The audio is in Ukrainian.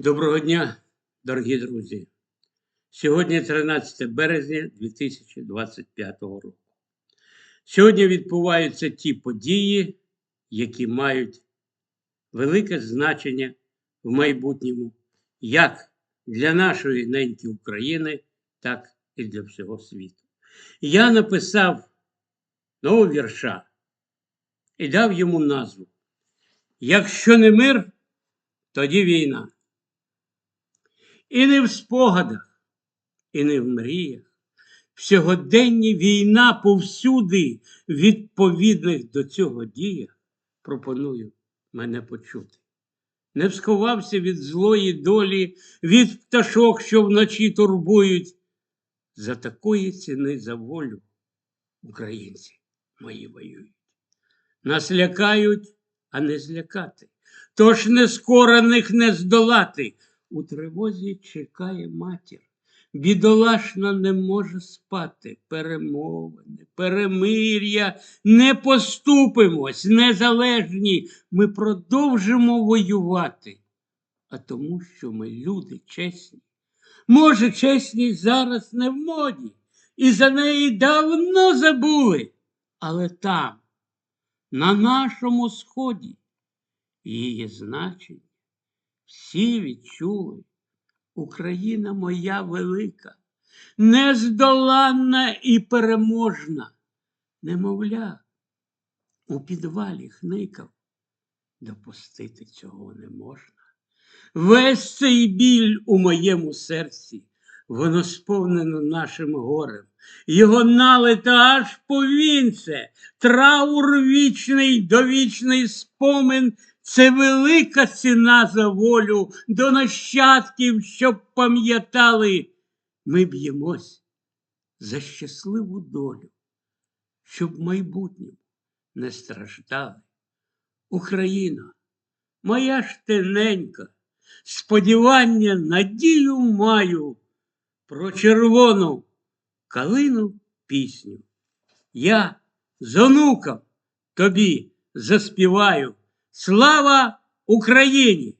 Доброго дня, дорогі друзі. Сьогодні 13 березня 2025 року. Сьогодні відбуваються ті події, які мають велике значення в майбутньому як для нашої неньки України, так і для всього світу. Я написав нового вірша і дав йому назву. Якщо не мир, тоді війна. І не в спогадах, і не в мріях. В сьогоденні війна повсюди, відповідних до цього дія, пропоную мене почути. Не сховався від злої долі, від пташок, що вночі турбують. За такої ціни за волю українці мої воюють. Нас лякають, а не злякати. Тож нескорених не здолати. У тривозі чекає матір. Бідолашна не може спати. Перемовини, перемир'я, не поступимось, незалежні. Ми продовжимо воювати. А тому, що ми люди чесні. Може, чесність зараз не в моді, і за неї давно забули. Але там, на нашому сході, її значення всі відчули. Україна моя велика, нездоланна і переможна. Немовля, у підвалі хникав, допустити цього не можна. Весь цей біль у моєму серці, воно сповнено нашим горем. Його налито аж по вінце, траур вічний, довічний спомин це велика ціна за волю до нащадків, щоб пам'ятали, ми б'ємось за щасливу долю, щоб в майбутньому не страждали. Україна, моя ж ти ненька, сподівання, надію маю про червону калину пісню. Я з онуком тобі заспіваю. Слава Україні!